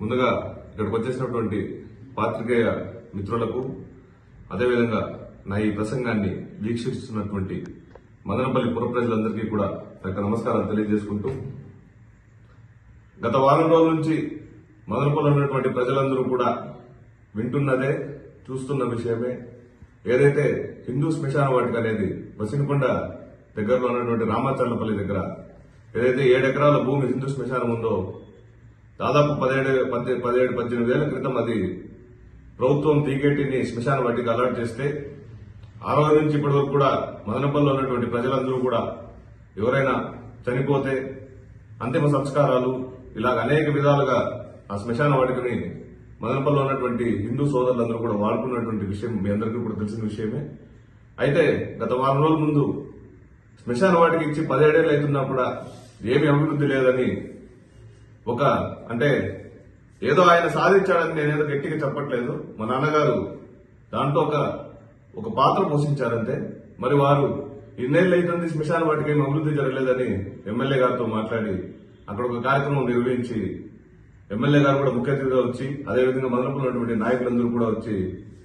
ముందుగా ఇక్కడికి వచ్చేసినటువంటి పాత్రికేయ మిత్రులకు అదేవిధంగా నా ఈ ప్రసంగాన్ని వీక్షిస్తున్నటువంటి మదనపల్లి పుర ప్రజలందరికీ కూడా నా నమస్కారాలు తెలియజేసుకుంటూ గత వారం రోజుల నుంచి మదనపల్లి ఉన్నటువంటి ప్రజలందరూ కూడా వింటున్నదే చూస్తున్న విషయమే. ఏదైతే హిందూ శ్మశాన వాటిక అనేది బసినకొండ దగ్గరలో ఉన్నటువంటి రామాచర్లపల్లి దగ్గర ఏదైతే ఏడు ఎకరాల భూమి హిందూ శ్మశానం ఉందో దాదాపు పదిహేడు పద్దె- పదిహేడు పద్దెనిమిది వేల క్రితం అది ప్రభుత్వం తీగేటిని శ్మశాన వాటికి అలర్ట్ చేస్తే ఆ రోజు నుంచి ఇప్పటి వరకు కూడా మదనపల్లిలో ఉన్నటువంటి ప్రజలందరూ కూడా ఎవరైనా చనిపోతే అంతిమ సంస్కారాలు ఇలాగ అనేక విధాలుగా ఆ శ్మశాన వాటికని మదనపల్లిలో ఉన్నటువంటి హిందూ సోదరులందరూ కూడా వాడుకున్నటువంటి విషయం మీ అందరికీ కూడా తెలిసిన విషయమే. అయితే గత వారం రోజుల ముందు శ్మశాన వాటికి ఇచ్చి పదిహేడేళ్ళు అవుతున్నా కూడా ఏమీ అభివృద్ధి లేదని ఒక అంటే ఏదో ఆయన సాధించాడని నేనేదో గట్టిగా చెప్పట్లేదు. మా నాన్నగారు దాంట్లో ఒక ఒక పాత్ర పోషించారంటే మరి వారు ఇన్నేళ్ళు అవుతుంది శ్మశాన వాటికి ఏమి అభివృద్ధి జరగలేదని ఎమ్మెల్యే గారితో మాట్లాడి అక్కడ ఒక కార్యక్రమం నిర్వహించి ఎమ్మెల్యే గారు కూడా ముఖ్య అతిథిగా వచ్చి అదేవిధంగా మొదలుపులో ఉన్నటువంటి నాయకులందరూ కూడా వచ్చి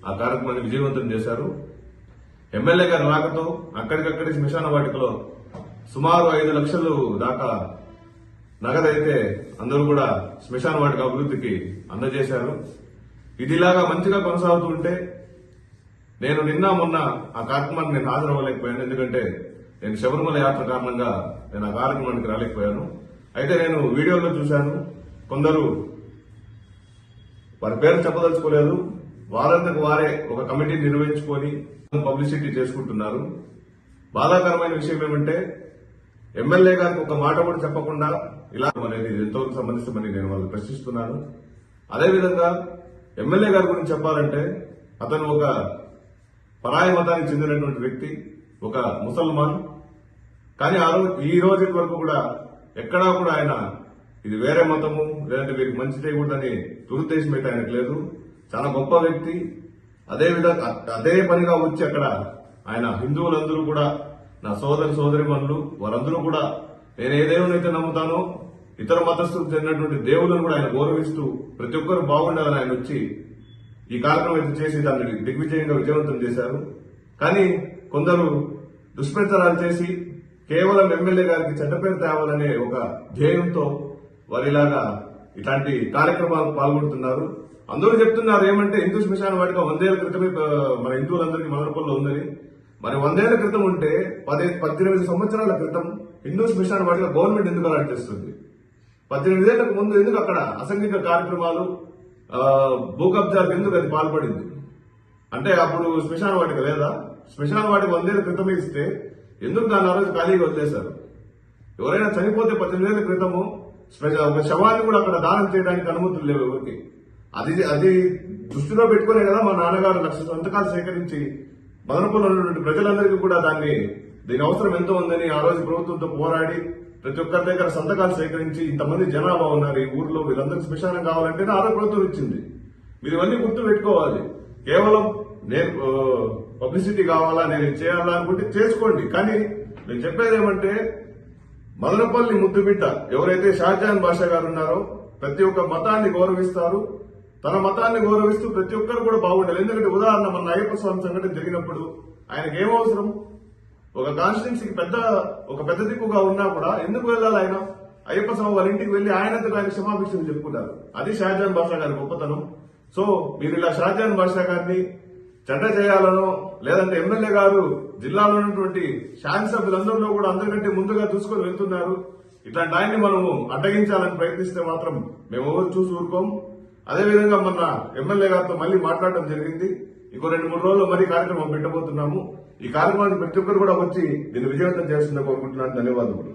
ఆ కార్యక్రమాన్ని విజయవంతం చేశారు. ఎమ్మెల్యే గారి రాకతో అక్కడికక్కడి శ్మశాన వాటికలో సుమారు ఐదు లక్షలు దాకా నగదైతే అందరూ కూడా శ్మశాన వాటిక అభివృద్ధికి అందజేశారు. ఇదిలాగా మంచిగా కొనసాగుతూ ఉంటే నేను నిన్న మొన్న ఆ కార్యక్రమానికి నేను హాజరవ్వలేకపోయాను. ఎందుకంటే నేను శబరిమల యాత్ర కారణంగా నేను ఆ కార్యక్రమానికి రాలేకపోయాను. అయితే నేను వీడియోలో చూశాను. కొందరు వారి పేరు చెప్పదలుచుకోలేదు. వారంతకు వారే ఒక కమిటీ నిర్వహించుకొని పబ్లిసిటీ చేసుకుంటున్నారు. బాధాకరమైన విషయం ఏమంటే ఎమ్మెల్యే గారికి ఒక మాట కూడా చెప్పకుండా ఇలా అనేది ఎంతవరకు సంబంధిస్తామని నేను వాళ్ళు ప్రశ్నిస్తున్నాను. అదేవిధంగా ఎమ్మెల్యే గారి గురించి చెప్పాలంటే అతను ఒక పరాయ మతానికి చెందినటువంటి వ్యక్తి ఒక ముసల్మాన్. కానీ ఆ రోజు ఈ రోజు వరకు కూడా ఎక్కడా కూడా ఆయన ఇది వేరే మతము లేదంటే వీరికి మంచి చేయకూడదని దురుద్దేశం అయితే ఆయనకు లేదు. చాలా గొప్ప వ్యక్తి. అదే విధంగా అదే పనిగా వచ్చి అక్కడ ఆయన హిందువులందరూ కూడా నా సోదరి సోదరి మనులు వారందరూ కూడా నేను ఏ దేవునైతే నమ్ముతానో ఇతర మతస్థులకు చెందినటువంటి దేవులను కూడా ఆయన గౌరవిస్తూ ప్రతి ఒక్కరు బాగుండాలని ఆయన వచ్చి ఈ కార్యక్రమం అయితే చేసి దాన్ని దిగ్విజయంగా విజయవంతం చేశారు. కానీ కొందరు దుష్ప్రచారాలు చేసి కేవలం ఎమ్మెల్యే గారికి చెడ్డ పేరు తేవాలనే ఒక ధ్యేయంతో వారిలాగా ఇలాంటి ఇట్లాంటి కార్యక్రమాలు పాల్గొంటున్నారు. అందరూ చెప్తున్నారు ఏమంటే హిందూ శ్మశాన వాటిగా వందేళ్ళ క్రితమే మన హిందువులందరికీ మదనపల్లిలో ఉందని. మరి వందేళ్ళ క్రితం ఉంటే పదే పద్దెనిమిది సంవత్సరాల క్రితం హిందూ శ్మశాన వాటిక గవర్నమెంట్ ఎందుకు అలాంటి చేస్తుంది? పద్దెనిమిదేళ్ళకు ముందు ఎందుకు అక్కడ అసంఘిక కార్యక్రమాలు ఆ, భూ కబ్జాలకు ఎందుకు అది పాల్పడింది? అంటే అప్పుడు శ్మశాన వాటిక లేదా? శ్మశాన వాటిక వందేళ్ళ క్రితమే ఇస్తే ఎందుకు దాన్ని ఆ రోజు ఖాళీగా వదిలేశారు? ఎవరైనా చనిపోతే పద్దెనిమిదేళ్ళ క్రితము ఒక శవాన్ని కూడా అక్కడ దానం చేయడానికి అనుమతులు లేవు ఎవరికి. అది అది దృష్టిలో పెట్టుకునే కదా మా నాన్నగారు లక్ష సంతకాలు సేకరించి మదనపల్లి ఉన్నటువంటి ప్రజలందరికీ కూడా దాన్ని దీని అవసరం ఎంతో ఉందని ఆ రోజు ప్రభుత్వంతో పోరాడి ప్రతి ఒక్కరి దగ్గర సంతకాలు సేకరించి ఇంతమంది జనాభా ఉన్నారు ఈ ఊర్లో వీళ్ళందరికీ శ్మశానం కావాలంటే ఆరో ప్రభుత్వం ఇచ్చింది. మీరు ఇవన్నీ గుర్తు పెట్టుకోవాలి. కేవలం నేను పబ్లిసిటీ కావాలా నేను చేయాలా అనుకుంటే చేసుకోండి. కానీ నేను చెప్పేది ఏమంటే మదనపల్లి ముద్దుబిడ్డ ఎవరైతే షాజహాన్ బాషా గారు ఉన్నారో ప్రతి ఒక్క మతాన్ని గౌరవిస్తారు. తన మతాన్ని గౌరవిస్తూ ప్రతి ఒక్కరు కూడా బాగుండాలి. ఎందుకంటే ఉదాహరణ మన అయ్యప్ప స్వామి సంఘటన జరిగినప్పుడు ఆయనకి ఏం అవసరం? ఒక కాన్స్టిట్యున్సీకి పెద్ద ఒక పెద్ద దిక్కుగా ఉన్నా కూడా ఎందుకు వెళ్ళాలి ఆయన? అయ్యప్ప స్వామి వాళ్ళ ఇంటికి వెళ్ళి ఆయనంతకు ఆయన క్షమాభిక్షలు చెప్పుకున్నారు అది షాజాన్ బాషా గారి గొప్పతనం. సో మీరు ఇలా షాజాన్ బాషా గారిని చెడ్డ చేయాలనో లేదంటే ఎమ్మెల్యే గారు జిల్లాలో ఉన్నటువంటి శాసనసభ్యులందరిలో కూడా అందరికంటే ముందుగా చూసుకొని వెళ్తున్నారు. ఇట్లాంటి ఆయన్ని మనము అడ్డగించాలని ప్రయత్నిస్తే మాత్రం మేము ఎవరు చూసి ఊరుకోము అదేవిధంగా మొన్న ఎమ్మెల్యే గారితో మళ్ళీ మాట్లాడడం జరిగింది. ఇంకో రెండు మూడు రోజుల్లో మరీ కార్యక్రమం పెట్టబోతున్నాము. ఈ కార్యక్రమానికి ప్రతి ఒక్కరు కూడా వచ్చి దీన్ని విజయవంతం చేస్తుందని కోరుకుంటున్నాను. ధన్యవాదములు.